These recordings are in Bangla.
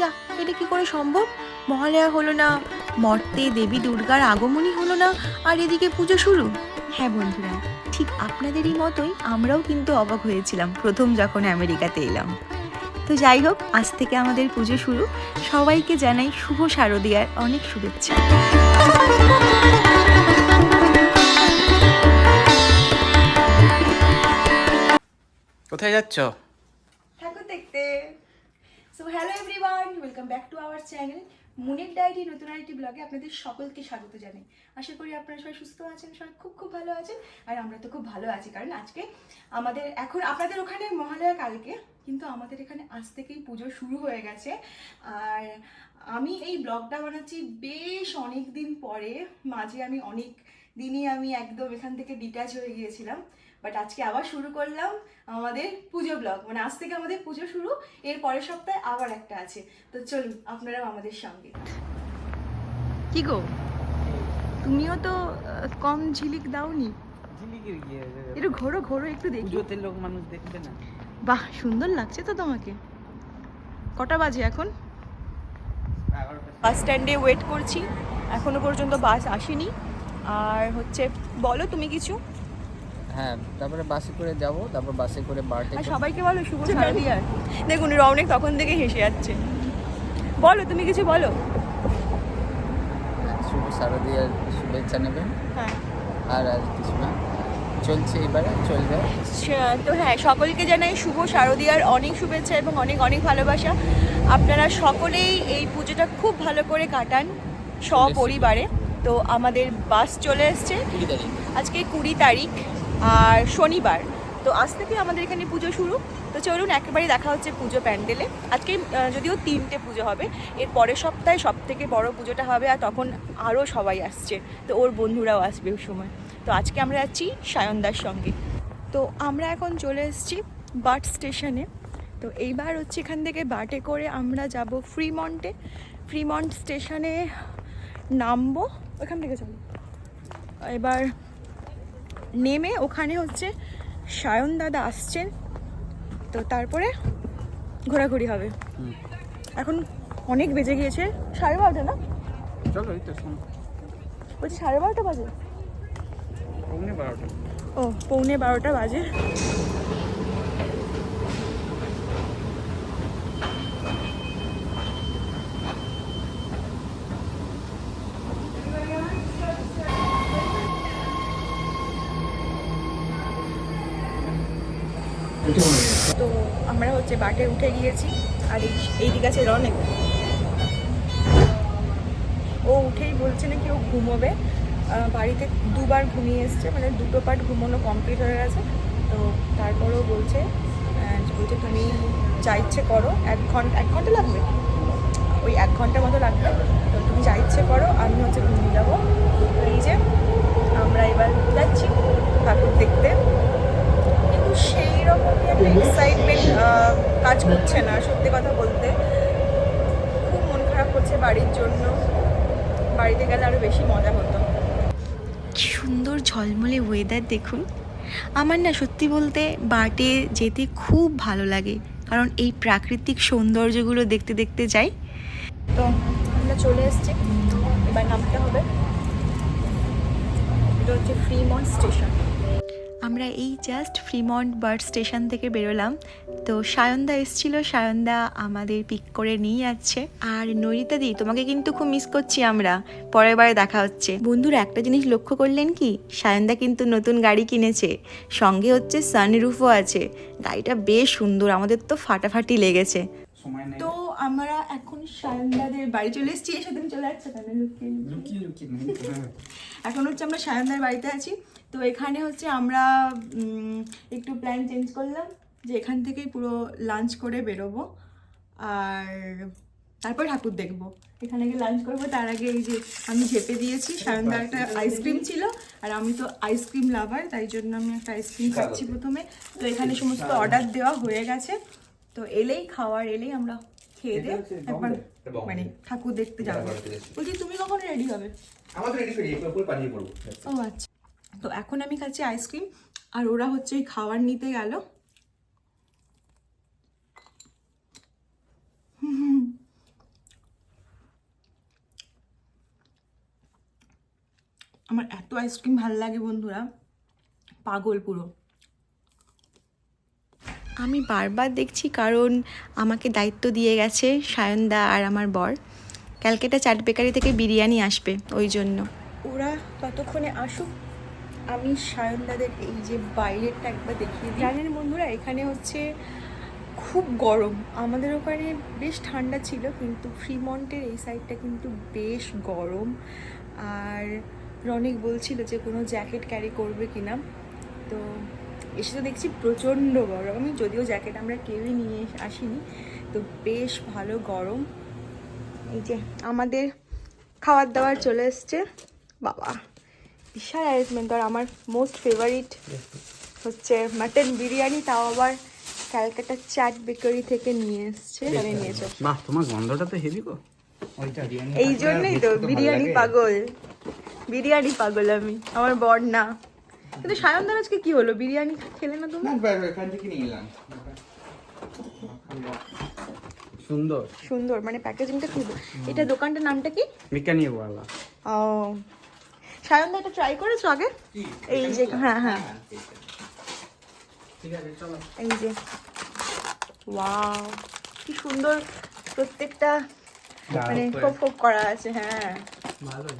যা এটা কি করে সম্ভব? মহালয়া হলো না মর্তে দেবী দুর্গার আগমনই হলো না আর এদিকে পুজো শুরু? হ্যাঁ বন্ধুরা ঠিক আপনাদেরই মতোই আমরাও কিন্তু অবাক হয়েছিলাম প্রথম যখন আমেরিকাতে এলাম। তো যাই হোক আজ থেকে আমাদের পুজো শুরু। সবাইকে জানাই শুভ শারদীয়ার অনেক শুভেচ্ছা। কোথায় যাচ্ছ? So hello everyone welcome back to our channel Munir diary নতুন আরেকটি ব্লগে আপনাদের সকলকে স্বাগত জানাই। আশা করি আপনারা সবাই সুস্থ আছেন, সবাই খুব খুব ভালো আছেন, আর আমরা তো খুব ভালো আছি, কারণ আজকে আমাদের এখন, আপনাদের ওখানে মহালয়া কালকে, কিন্তু আমাদের এখানে আজ থেকেই পুজো শুরু হয়ে গেছে। আর আমি এই ব্লগটা বানাচ্ছি বেশ অনেক দিন পরে, মাঝে আমি অনেক দিনই আমি একদম এখান থেকে ডিট্যাচ হয়ে গিয়েছিলাম। বাট আজকে আবার শুরু করলাম আমাদের পুজো ব্লগ মানে আজ থেকে আমাদের পুজো শুরু এর পরের সপ্তাহে আবার একটা আছে। তো চলুন আপনারাও আমাদের সঙ্গে। কি গো? তুমিও তো কম ঝিলিক দাওনি? ঝিলিকির গিয়ে একটু ঘোরো ঘোরো একটু দেখি। পুজোতে লোক মানুষ দেখবে না। বাহ সুন্দর লাগছে তো তোমাকে। কটা বাজে এখন? বাস স্ট্যান্ডে ওয়েট করছি। এখনও পর্যন্ত বাস আসেনি। আর হচ্ছে বলো তুমি কিছু? হ্যাঁ তারপরে বাসে করে যাব তারপর বাসে করে বারটে সবাইকে বলো শুভ শারদিয়ার দেখুন রৌনক তখন থেকে হেসে যাচ্ছে। বলো তুমি কিছু বলো? শুভ শারদীয়ার শুভেচ্ছা নেবেন। হ্যাঁ। আর আর কিছু না। চলছে এবারে চলবে। তো হ্যাঁ সকলকে জানাই শুভ শারদীয়ার অনেক শুভেচ্ছা এবং অনেক অনেক ভালোবাসা। আপনারা সকলেই এই পুজোটা খুব ভালো করে কাটান সপরিবারে। তো আমাদের বাস চলে এসছে। আজকে কুড়ি তারিখ। আর শনিবার। তো আজ থেকে আমাদের এখানে পুজো শুরু। তো চলুন, একেবারে দেখা হচ্ছে পুজো প্যান্ডেলে। আজকে যদিও তিনটে পুজো হবে, এর পরের সপ্তাহে সব থেকে বড় পুজোটা হবে আর তখন আরও সবাই আসছে। তো ওর বন্ধুরাও আসবে ওই সময়। তো আজকে আমরা যাচ্ছি সায়নদার সঙ্গে। তো আমরা এখন চলে এসেছি বাট স্টেশনে। তো এইবার হচ্ছে এখান থেকে বাটে করে আমরা যাব ফ্রিমন্টে। ফ্রিমন্ট স্টেশনে নামবো। ওখান থেকে চলো। এবার নেমে ওখানে হচ্ছে সায়ন দাদা আসছেন। তো তারপরে ঘোরাঘুরি হবে। এখন অনেক বেজে গিয়েছে। সাড়ে বারোটা না? চলো এই তো বলছি সাড়ে বারোটা বাজে? পৌনে বারোটা। ও পৌনে বারোটা বাজে। হচ্ছে বাটে উঠে গিয়েছি, আর এই- দিকে আছে রনেক। ও উঠেই বলছে নাকি ও ঘুমোবে। বাড়িতে দুবার ঘুমিয়ে এসছে মানে দুটো পার্ট ঘুমোনো কমপ্লিট হয়ে গেছে। তো তারপরেও বলছে বলছে, তুমি যা ইচ্ছে করো, এক ঘণ্টা এক ঘণ্টা লাগবে? ওই এক ঘণ্টা মতো লাগবে। তো তুমি যা ইচ্ছে করো, আমি হচ্ছে ঘুমিয়ে যাব। এই যে, আমরা এবার যাচ্ছি ঠাকুর দেখতে। সেই রকমই একটা এক্সাইটমেন্ট কাজ করছে না সত্যি কথা বলতে। খুব মন খারাপ করছে বাড়ির জন্য। বাড়িতে গেলে আরও বেশি মজা হতো। সুন্দর ঝলমলে ওয়েদার দেখুন। আমার না সত্যি বলতে বাটে যেতে খুব ভালো লাগে। কারণ এই প্রাকৃতিক সৌন্দর্যগুলো দেখতে দেখতে যাই। তো আমরা চলে এসেছি। এবার নামতে হবে। এটা হচ্ছে ফ্রিমন্ট স্টেশন আমরা এই জাস্ট ফ্রিমন্ট বার্ড স্টেশন থেকে বেরোলাম। তো সায়নদা এসছিল, সায়নদা আমাদের পিক করে নিয়ে যাচ্ছে। আর নৈরিতা দি, তোমাকে কিন্তু খুব মিস করছি আমরা। পরের বারে দেখা হচ্ছে। বন্ধুরা, একটা জিনিস লক্ষ্য করলেন কি? সায়নদা কিন্তু নতুন গাড়ি কিনেছে। সঙ্গে হচ্ছে সানরুফও আছে। গাড়িটা বেশ সুন্দর, আমাদের তো ফাটাফাটি লেগেছে। সময় নেই। তো আমরা এখন সায়নদাদের বাড়ি চলে এসেছি এসে তুমি চলে যাচ্ছে কেন? লুকিয়ে লুকিয়ে? লুকিয়ে লুকিয়ে এখন হচ্ছে আমরা সায়নদার বাড়িতে আছি। তো এখানে হচ্ছে আমরা একটু প্ল্যান চেঞ্জ করলাম যে এখান থেকেই পুরো লাঞ্চ করে বেরোবো। আর তারপর ঠাকুর দেখব। এখানে গিয়ে লাঞ্চ করব। তার আগে এই যে আমি ঝেপে দিয়েছি সায়নদার একটা আইসক্রিম ছিল আর আমি তো আইসক্রিম লাভার তাই জন্য আমি একটা আইসক্রিম খাচ্ছি প্রথমে। তো এখানে সমস্ত অর্ডার দেওয়া হয়ে গেছে। তো এলেই খাওয়ার এলেই আমরা খেয়ে দিয়ে একবার মানে ঠাকুর দেখতে যাব। বলছি তুমি কখন রেডি হবে? আমাদের রেডি হয়ে পুরো পালিয়ে পড়ব। ও আচ্ছা। তো এখন আমি খাচ্ছি আইসক্রিম আর ওরা হচ্ছে ওই খাওয়ার নিতে গেল। আমার এত আইসক্রিম ভালো লাগে বন্ধুরা। পাগল পুরো। আমি বারবার দেখছি কারণ আমাকে দায়িত্ব দিয়ে গেছে সায়নদা আর আমার বর। ক্যালকাটা চাট বেকারি থেকে বিরিয়ানি আসবে, ওই জন্য। ওরা ততক্ষণে আসুক, আমি সায়নদাদের এই যে বাইরেরটা একবার দেখিয়ে দিই। জানেন বন্ধুরা, এখানে হচ্ছে খুব গরম। আমাদের ওখানে বেশ ঠান্ডা ছিল, কিন্তু ফ্রিমন্টের এই সাইডটা কিন্তু বেশ গরম। আর রনিক বলছিল যে কোনো জ্যাকেট ক্যারি করবে কিনা। তো এসে তো দেখছি প্রচণ্ড গরম আমি যদিও জ্যাকেট আমরা কেউই নিয়ে আসিনি তো বেশ ভালো গরম। এই যে আমাদের খাবার দাবার চলে এসছে। বাবা বিশাল অ্যারেঞ্জমেন্ট আর আমার মোস্ট ফেভারিট হচ্ছে মাটন বিরিয়ানি তাও আবার ক্যালকাটা চাট বেকারি থেকে নিয়ে এসছে মানে নিয়েছে বাহ তোমার গন্ধটা তো হেভি গো। এই জন্যই তো বিরিয়ানি পাগল। বিরিয়ানি পাগল আমি আমার বর না। কিন্তু সায়নদার আজকে কি হলো? বিরিয়ানি খেলে না তুমি না বাইরে এখান থেকে নিয়ে এলাম। সুন্দর। সুন্দর মানে প্যাকেজিংটা খুব এটা দোকানটার নামটা কি? বিজ্ঞানী ওয়ালা ও সায়নদা এটা ট্রাই করেছ আগে? এই যে হ্যাঁ হ্যাঁ। ঠিক আছে। চলো। এই যে। ওয়াও কি সুন্দর প্রত্যেকটা মানে খোপ খোপ করা আছে হ্যাঁ। ভালো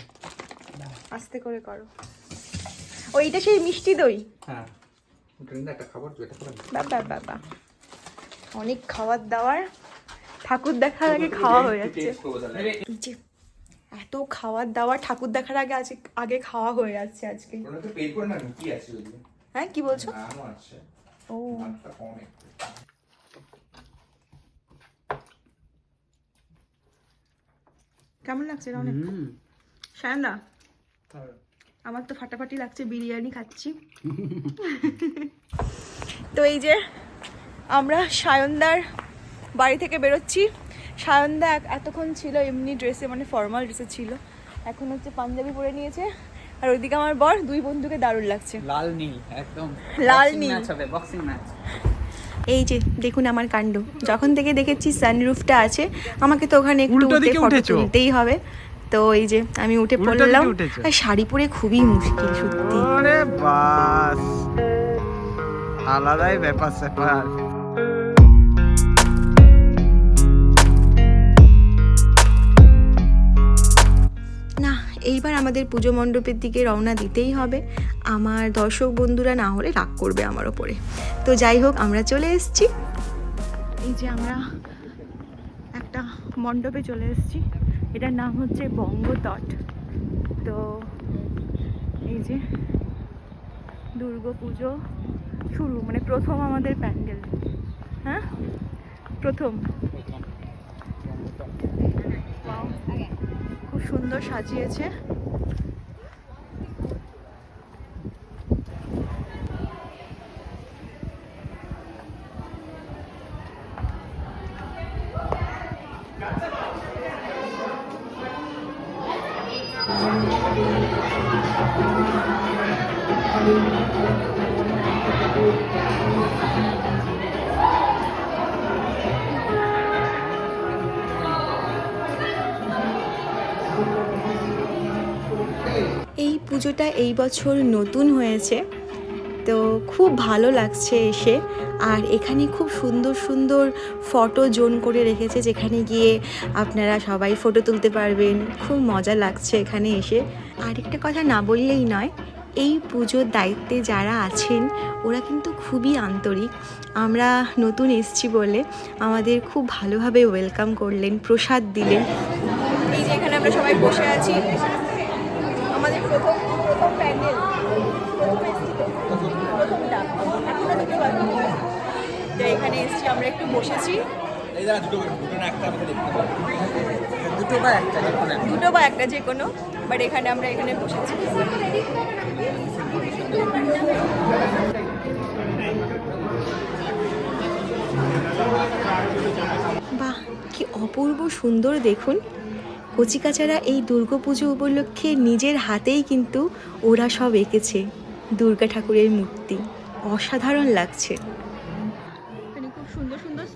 আস্তে করে করো। ওইটা সেই মিষ্টি দই। হ্যাঁ। বাবা বাবা অনেক খাবার দাবার। ঠাকুর দেখার আগে খাওয়া হয়ে যাচ্ছে। এত খাবার দাবার ঠাকুর দেখার আগে আজকে আগে খাওয়া হয়ে যাচ্ছে আজকে। হ্যাঁ কি বলছো? ও। কেমন লাগছে অনেক? হুম। সায়ন্দা? আমার তো ফাটাফাটি লাগছে বিরিয়ানি খাচ্ছি। তো এই যে আমরা সায়নদার বাড়ি থেকে বেরোচ্ছি। সায়নদা এতক্ষণ ছিল এমনি ড্রেসে মানে ফর্মাল ড্রেসে ছিল। এখন হচ্ছে পাঞ্জাবি পরে নিয়েছে। আর ওইদিকে আমার বর দুই বন্ধুকে দারুণ লাগছে। লাল নীল একদম লাল নীল। হবে বক্সিং ম্যাচ এই যে দেখুন আমার কাণ্ড। যখন থেকে দেখেছি সানরুফটা আছে আমাকে তো ওখানে একটু উঠে ফটো তুলতেই হবে। তো এই যে আমি উঠে পড়লাম। আর শাড়ি পরে খুবই মুশকিল সত্যি। বাস। আলাদাই ব্যাপার স্যাপার। না এইবার আমাদের পুজো মণ্ডপের দিকে রওনা দিতেই হবে। আমার দর্শক বন্ধুরা না হলে রাগ করবে আমার ওপরে। তো যাই হোক আমরা চলে এসেছি। এই যে আমরা একটা মণ্ডপে চলে এসেছি। এটার নাম হচ্ছে বঙ্গতট তো এই যে দুর্গা পুজো শুরু মানে প্রথম আমাদের প্যান্ডেল। হ্যাঁ? প্রথম। খুব সুন্দর সাজিয়েছে। পুজোটা এই বছর নতুন হয়েছে। তো খুব ভালো লাগছে এসে। আর এখানে খুব সুন্দর সুন্দর ফটো জোন করে রেখেছে, যেখানে গিয়ে আপনারা সবাই ফটো তুলতে পারবেন। খুব মজা লাগছে এখানে এসে। আরেকটা কথা না বললেই নয়, এই পুজোর দায়িত্বে যারা আছেন, ওরা কিন্তু খুবই আন্তরিক। আমরা নতুন এসছি বলে আমাদের খুব ভালোভাবে ওয়েলকাম করলেন, প্রসাদ দিলেন। এই যে এখানে আমরা সবাই বসে আছি আমাদের প্রথম প্রথম প্যান্ডেল প্রথম এসছি তো প্রথমটা এখনও দুটো বাকি তো এখানে এসছি আমরা একটু বসেছি। দুটো দুটো না একটা আমাকে দেখতে পাবো দুটো বা একটা যে কোনো একটা। দুটো বা একটা যে কোনো বাট এখানে আমরা এখানে বসেছি। বাহ কি অপূর্ব সুন্দর দেখুন। কচিকাচারা এই দুর্গাপুজো উপলক্ষে নিজের হাতেই কিন্তু ওরা সব এঁকেছে। দুর্গা ঠাকুরের মূর্তি। অসাধারণ লাগছে।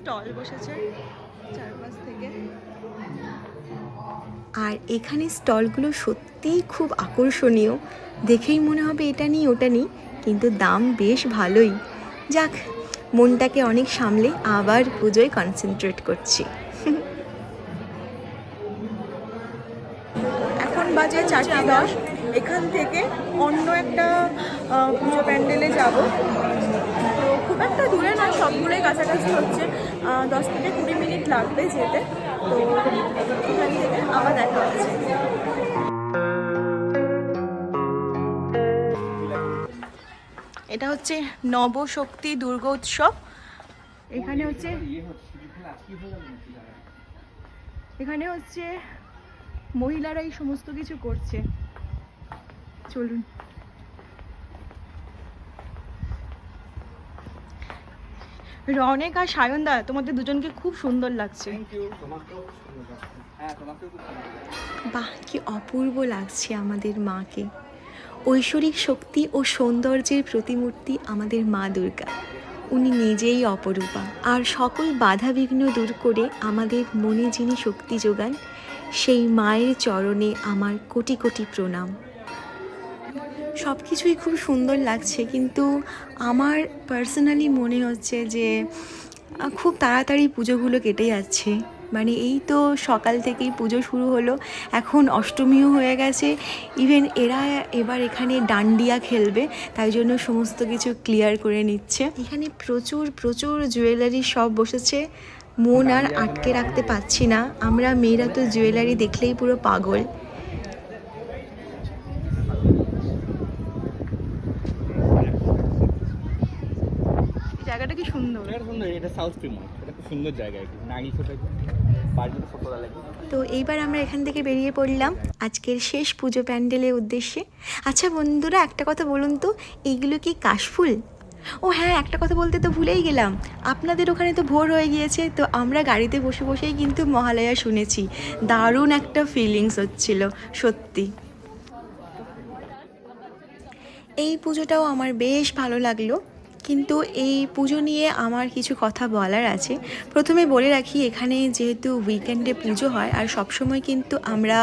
স্টল বসেছে চারপাশ থেকে। আর এখানে স্টলগুলো সত্যিই খুব আকর্ষণীয়। দেখেই মনে হবে এটা নিই, ওটা নিই, কিন্তু দাম বেশ ভালোই। যাক, মনটাকে অনেক সামলে আবার পুজোয় কনসেন্ট্রেট করছি। এখন বাজে চারটে দশ। এখান থেকে অন্য একটা পুজো প্যান্ডেলে যাব। তো খুব একটা দূরে না সবগুলোই কাছাকাছি হচ্ছে। দশ থেকে কুড়ি মিনিট লাগবে যেতে। তো আবার দেখা হচ্ছে। এটা হচ্ছে নবশক্তি দুর্গোৎসব এখানে হচ্ছে এখানে হচ্ছে মহিলারা এই সমস্ত কিছু করছে। চলুন। রনেক আর সায়নদা তোমাদের দুজনকে খুব সুন্দর লাগছে। হ্যাঁ তোমাকেও খুব বাহ কি অপূর্ব লাগছে আমাদের মাকে। ঐশ্বরিক শক্তি ও সৌন্দর্যের প্রতিমূর্তি আমাদের মা দুর্গা। উনি নিজেই অপরূপা। আর সকল বাধা বিঘ্ন দূর করে আমাদের মনে যিনি শক্তি যোগান সেই মায়ের চরণে আমার কোটি কোটি প্রণাম। সব কিছুই খুব সুন্দর লাগছে কিন্তু আমার পার্সোনালি মনে হচ্ছে যে খুব তাড়াতাড়ি পুজোগুলো কেটে যাচ্ছে। মানে এই তো সকাল থেকেই পুজো শুরু হলো এখন অষ্টমীও হয়ে গেছে ইভেন এরা এবার এখানে ডান্ডিয়া খেলবে তাই জন্য সমস্ত কিছু ক্লিয়ার করে নিচ্ছে। এখানে প্রচুর প্রচুর জুয়েলারি সব বসেছে মন আর আটকে রাখতে পারছি না। আমরা মেয়েরা তো জুয়েলারি দেখলেই পুরো পাগল। জায়গাটা কি সুন্দর? এটা সুন্দর এটা সাউথ ফিল্ম এটা খুব সুন্দর জায়গা বাড়িতে তো এইবার আমরা এখান থেকে বেরিয়ে পড়লাম আজকের শেষ পুজো প্যান্ডেলের উদ্দেশ্যে। আচ্ছা বন্ধুরা একটা কথা বলুন তো এইগুলো কি কাশফুল ও হ্যাঁ একটা কথা বলতে তো ভুলেই গেলাম আপনাদের ওখানে তো ভোর হয়ে গিয়েছে তো আমরা গাড়িতে বসে বসেই কিন্তু মহালয়া শুনেছি দারুণ একটা ফিলিংস হচ্ছিল সত্যি। এই পুজোটাও আমার বেশ ভালো লাগল কিন্তু এই পুজো নিয়ে আমার কিছু কথা বলার আছে। প্রথমে বলে রাখি, এখানে যেহেতু উইকেন্ডে পুজো হয়, আর সবসময় কিন্তু আমরা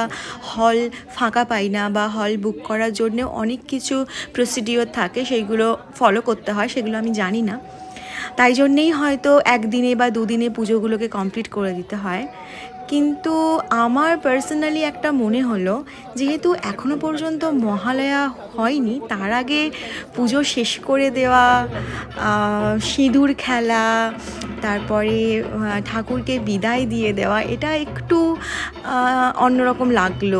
হল ফাঁকা পাই না বা হল বুক করার জন্য অনেক কিছু প্রসিডিওর থাকে, সেইগুলো ফলো করতে হয়, সেগুলো আমি জানি না। তাই জন্যেই হয়তো একদিনে বা দুদিনে পুজোগুলোকে কমপ্লিট করে দিতে হয়। কিন্তু আমার পার্সোনালি একটা মনে হলো, যেহেতু এখনও পর্যন্ত মহালয়া হয়নি, তার আগে পুজো শেষ করে দেওয়া সিঁদুর খেলা, তারপরে ঠাকুরকে বিদায় দিয়ে দেওয়া, এটা একটু অন্যরকম লাগল।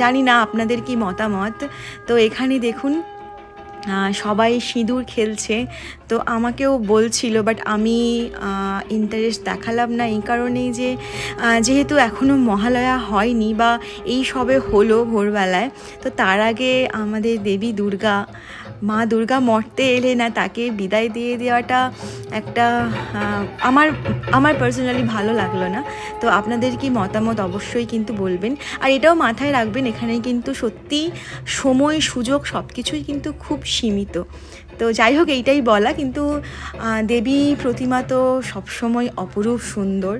জানি না আপনাদের কি মতামত। তো এখানে দেখুন সবাই সিঁদুর খেলছে। তো আমাকেও বলছিল বাট আমি ইন্টারেস্ট দেখালাম না এই কারণেই যে যেহেতু এখনও মহালয়া হয়নি বা এই সবে হলো ভোরবেলায়, তো তার আগে আমাদের দেবী দুর্গা মা দুর্গা মরতে এলে না, তাকে বিদায় দিয়ে দেওয়াটা একটা আমার আমার পার্সোনালি ভালো লাগল না। তো আপনাদের কি মতামত অবশ্যই কিন্তু বলবেন। আর এটাও মাথায় রাখবেন, এখানে কিন্তু সত্যি সময়, সুযোগ সব কিছুই কিন্তু খুব সীমিত। তো যাই হোক, এইটাই বলা। কিন্তু দেবী প্রতিমা তো সবসময় অপরূপ সুন্দর।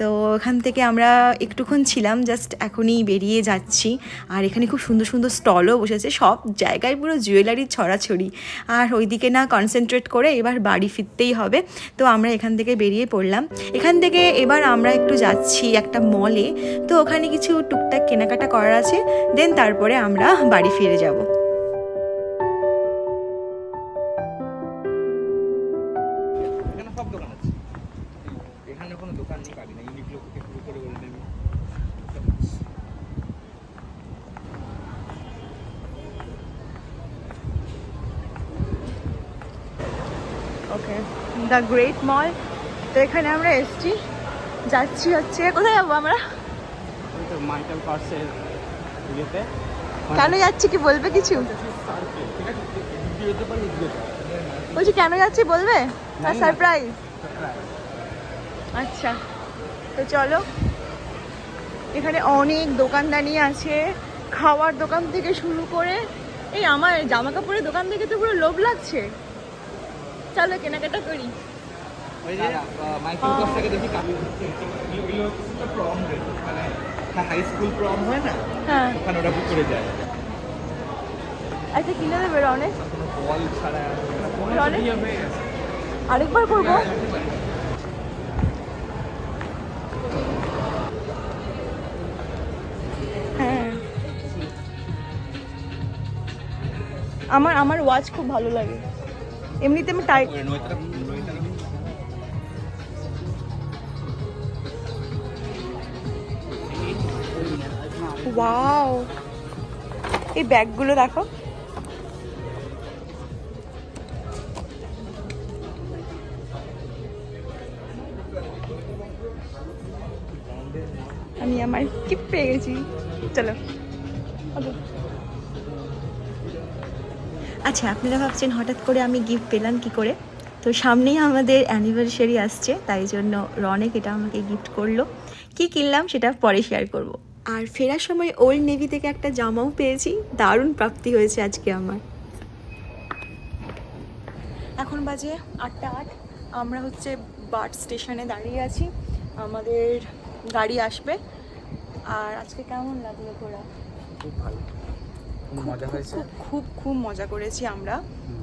তো এখান থেকে আমরা একটুক্ষণ ছিলাম জাস্ট এখনই বেরিয়ে যাচ্ছি। আর এখানে খুব সুন্দর সুন্দর স্টলও বসেছে, সব জায়গায় পুরো জুয়েলারির ছড়াছড়ি। আর ওইদিকে না কনসেন্ট্রেট করে এবার বাড়ি ফিরতেই হবে। তো আমরা এখান থেকে বেরিয়ে পড়লাম। এখান থেকে এবার আমরা একটু যাচ্ছি একটা মলে তো ওখানে কিছু টুকটাক কেনাকাটা করার আছে দেন তারপরে আমরা বাড়ি ফিরে যাব। দ্য গ্রেট মল তো এখানে আমরা এসছি। যাচ্ছি হচ্ছে কোথায় যাব আমরা? ওই মাইকেল পার্সের ইয়েতে। কেন যাচ্ছি কি বলবে কিছু। বলছি কেন যাচ্ছি বলবে? না। সারপ্রাইজ আচ্ছা তো চলো। এখানে অনেক দোকানদানি আছে। খাওয়ার দোকান থেকে শুরু করে এই আমার জামা কাপড়ের দোকান থেকে তো পুরো লোভ লাগছে। চলো কেনাকাটা করি। মানে হয় হ্যাঁ একটা কিনে দেবে আরেকবার করব? হ্যাঁ আমার আমার ওয়াচ খুব ভালো লাগে। এমনিতে আমি টাইট ওয়াও এই ব্যাগগুলো দেখো। আমি আমার গিফট পেয়ে গেছি? চলো. আচ্ছা আপনারা ভাবছেন হঠাৎ করে আমি গিফট পেলাম কি করে? তো সামনেই আমাদের অ্যানিভার্সারি আসছে তাই জন্য রনেক এটা আমাকে গিফট করল। কি কিনলাম সেটা পরে শেয়ার করব। আর ফেরার সময় ওল্ড নেভি থেকে একটা জামাও পেয়েছি দারুণ প্রাপ্তি হয়েছে আজকে আমার। এখন বাজে আটটা আট আমরা হচ্ছে বার্ড স্টেশনে দাঁড়িয়ে আছি আমাদের গাড়ি আসবে। আর আজকে কেমন লাগল ঘোরা? মজা হয়েছে? খুব খুব খুব মজা করেছি আমরা।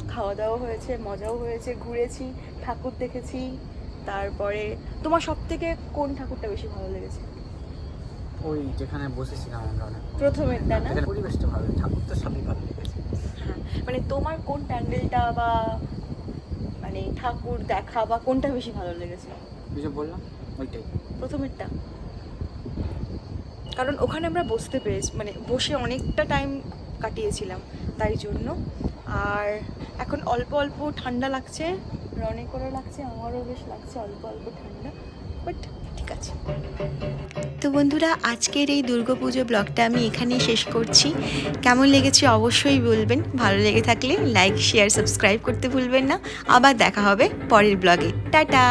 খাওয়া দাওয়া হয়েছে মজাও হয়েছে ঘুরেছি ঠাকুর দেখেছি। তারপরে তোমার সব থেকে কোন ঠাকুরটা বেশি ভালো লেগেছে? ওই যেখানে বসেছিলাম আমরা অনেক না? পরিবেশটা ভালো ঠাকুর তো সবই ভালো লেগেছে। হ্যাঁ মানে তোমার কোন প্যান্ডেলটা বা মানে ঠাকুর দেখা বা কোনটা বেশি ভালো লেগেছে? কিছু বললাম ওইটাই। প্রথমেরটা। কারণ ওখানে আমরা বসতে পেরেছি মানে বসে অনেকটা টাইম কাটিয়েছিলাম, তাই জন্য। আর এখন অল্প অল্প ঠান্ডা লাগছে রনেকেরও লাগছে, আমারও বেশ লাগছে অল্প অল্প ঠান্ডা বাট ঠিক আছে। তো বন্ধুরা, আজকের এই দুর্গাপুজো ব্লগটা আমি এখানেই শেষ করছি। কেমন লেগেছে অবশ্যই বলবেন, ভালো লেগে থাকলে লাইক শেয়ার সাবস্ক্রাইব করতে ভুলবেন না। আবার দেখা হবে পরের ব্লগে। টাটা!